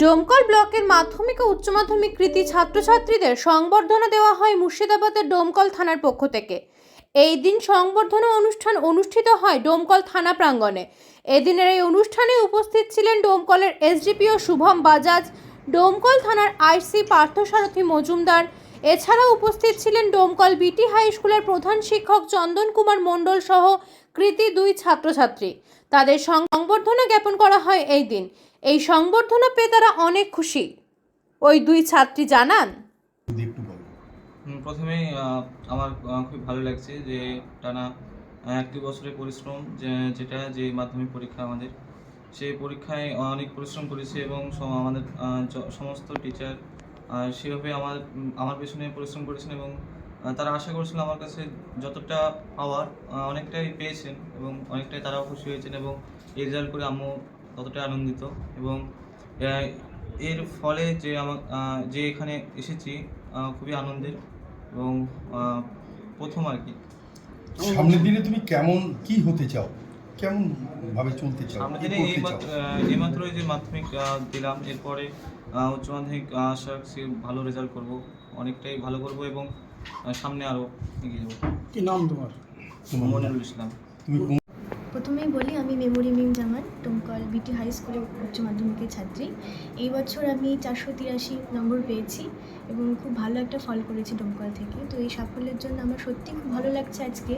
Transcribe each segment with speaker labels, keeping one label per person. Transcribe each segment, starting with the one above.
Speaker 1: ডোমকল ব্লকের মাধ্যমিক ও উচ্চ মাধ্যমিক কৃতি ছাত্রছাত্রীদের সংবর্ধনা দেওয়া হয় মুর্শিদাবাদের ডোমকল থানার পক্ষ থেকে। এই দিন সংবর্ধনা অনুষ্ঠান অনুষ্ঠিত হয় ডোমকল থানা প্রাঙ্গণে। এদিনের এই অনুষ্ঠানে উপস্থিত ছিলেন ডোমকলের এসডিপিও শুভম বাজাজ, ডোমকল থানার আইসি পার্থসারথী মজুমদার এছাড়াও উপস্থিত ছিলেন ডোমকল বিটি হাই স্কুলের প্রধান শিক্ষক চন্দন কুমার মণ্ডল সহ কৃতি দুই ছাত্রছাত্রী। তাদের সংবর্ধনা জ্ঞাপন করা হয় এই দিন। এই সংবর্ধনা পেয়ে তারা অনেক খুশি। ওই দুই ছাত্রী জানান
Speaker 2: যদি একটু বলো।
Speaker 3: হুম, প্রথমেই আমার খুব ভালো লাগছে যে টানা একটি বছরের পরিশ্রম যে যেটা যে মাধ্যমিক পরীক্ষা আমাদের। সেই পরীক্ষায় অনেক পরিশ্রম করেছে এবং আমাদের সমস্ত টিচার সেভাবে আমার আমার পেছনে পরিশ্রম করেছেন এবং তারা আশা করেছিল আমার কাছে যতটা পাওয়ার অনেকটাই পেয়েছেন এবং অনেকটাই তারাও খুশি হয়েছেন এবং এই রেজাল্ট করে আমিও ততটাই আনন্দিত এবং এর ফলে যে আমার যে এখানে এসেছি খুবই আনন্দের এবং প্রথম আর কি।
Speaker 2: সামনের দিনে তুমি কেমন কি হতে চাও? কেমন ভাবে চলতে চাও?
Speaker 3: সামনের দিনে এই মাত্র যে মাধ্যমিক দিলাম এরপরে উচ্চ মাধ্যমিক আশা রাখছি ভালো রেজাল্ট করব। অনেকটাই ভালো করব এবং সামনে আরও এগিয়ে যাব।
Speaker 4: কি নাম তোমার?
Speaker 2: তোমার
Speaker 3: মনিরুল ইসলাম।
Speaker 2: তুমি কোন
Speaker 5: প্রথমেই বলি, আমি মেমোরি মিম জামান টুমকল বিটি হাই স্কুলের উচ্চ মাধ্যমিকের ছাত্রী। এই বছর আমি চারশো তিরাশি নম্বর পেয়েছি এবং খুব ভালো একটা ফল করেছি ডোমকল থেকে। তো এই সাফল্যের জন্য আমার সত্যি খুব ভালো লাগছে আজকে।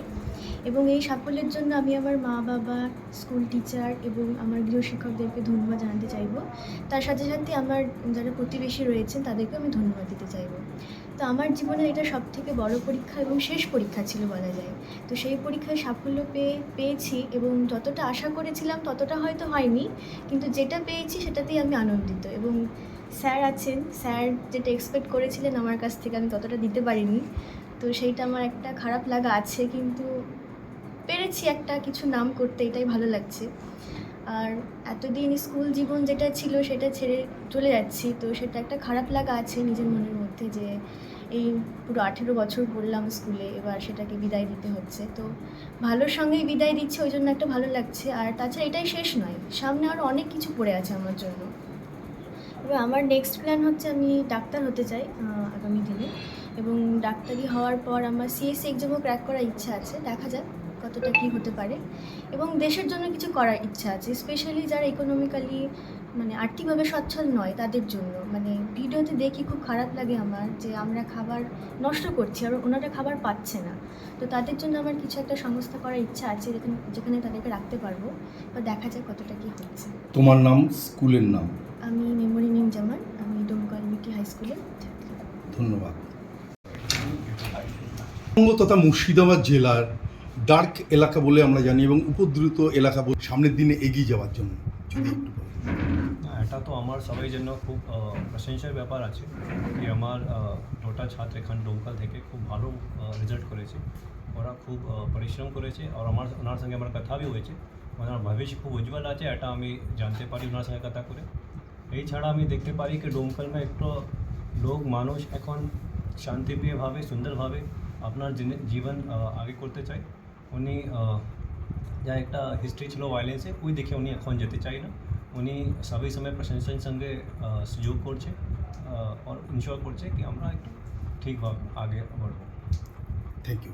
Speaker 5: এবং এই সাফল্যের জন্য আমি আমার মা, বাবা, স্কুল টিচার এবং আমার গৃহ শিক্ষকদেরকে ধন্যবাদ জানাতে চাইব। তার সাথে সাথে আমার যারা প্রতিবেশী রয়েছেন তাদেরকে আমি ধন্যবাদ দিতে চাইব। তো আমার জীবনে এটা সব থেকে বড় পরীক্ষা এবং শেষ পরীক্ষা ছিল বলা যায়। তো সেই পরীক্ষায় সাফল্য পেয়ে, পেয়েছি এবং যতটা আশা করেছিলাম ততটা হয়তো হয়নি, কিন্তু যেটা পেয়েছি সেটাতেই আমি আনন্দিত এবং স্যার আছেন, স্যার যেটা এক্সপেক্ট করেছিলেন আমার কাছ থেকে আমি ততটা দিতে পারিনি। তো সেইটা আমার একটা খারাপ লাগা আছে, কিন্তু পেরেছি একটা কিছু নাম করতে, এটাই ভালো লাগছে। আর এতদিন স্কুল জীবন যেটা ছিল সেটা ছেড়ে চলে যাচ্ছি, তো সেটা একটা খারাপ লাগা আছে নিজের মনের মধ্যে যে এই পুরো আঠেরো বছর পড়লাম স্কুলে, এবার সেটাকে বিদায় দিতে হচ্ছে। তো ভালোর সঙ্গেই বিদায় দিচ্ছে, ওই জন্য একটা ভালো লাগছে। আর তাছাড়া এটাই শেষ নয়, সামনে আরও অনেক কিছু পড়ে আছে আমার জন্য। এবার আমার নেক্সট প্ল্যান হচ্ছে আমি ডাক্তার হতে চাই আগামী দিনে। এবং ডাক্তারি হওয়ার পর আমার সিএসসি এক্সামও ক্র্যাক করার ইচ্ছা আছে, দেখা যাক। কতটা কি হতে পারে? এবং দেশের জন্য কিছু করার ইচ্ছা আছে স্পেশালি যারা ইকোনমিক্যালি মানে আর্থিকভাবে সচ্ছল নয় তাদের জন্য। মানে ভিডিওতে দেখি খুব খারাপ লাগে আমার যে আমরা খাবার নষ্ট করছি আর ওনারা খাবার পাচ্ছে না। তো তাদের জন্য আমার কিছু একটা সংস্থা করার ইচ্ছা আছে যেখানে যেখানে তাদেরকে রাখতে পারব বা দেখা যাক কতটা কি হচ্ছে।
Speaker 2: তোমার নাম স্কুলের নাম?
Speaker 5: আমি মেমোরি মিম জামান আমি ডোমকল মিটি হাই স্কুলে
Speaker 2: ধন্যবাদ। তথা মুর্শিদাবাদ জেলার ডার্ক এলাকা বলে আমরা জানি এবং উপদ্রুত এলাকা বলে সামনের দিনে এগিয়ে যাওয়ার জন্য। যদি একটু
Speaker 6: এটা তো আমার সবাই জন্য খুব প্রশংসার ব্যাপার আছে যে আমার দুটা ছাত্র এখান ডোমকাল থেকে খুব ভালো রেজাল্ট করেছে। ওরা খুব পরিশ্রম করেছে আর আমার ওনার সঙ্গে আমার কথা কথাও হয়েছে। ওনার ভবিষ্য খুব উজ্জ্বল আছে এটা আমি জানতে পারি ওনার সঙ্গে কথা করে। এই ছাড়া আমি দেখতে পারি কি ডোমকাল মে একটু লোক মানুষ এখন শান্তিপ্রিয়ভাবে সুন্দরভাবে আপনার জীবন আগে করতে চায় উনি যা একটা হিস্ট্রি ছিল ভায়োলেন্সে ওই দেখে উনি এখন যেতে চাই না। উনি সবই সময় প্রশাসনের সঙ্গে সুযোগ করছে আর ইনশোর করছে কি আমরা একটু ঠিকভাবে আগে বাড়বো।
Speaker 2: Thank you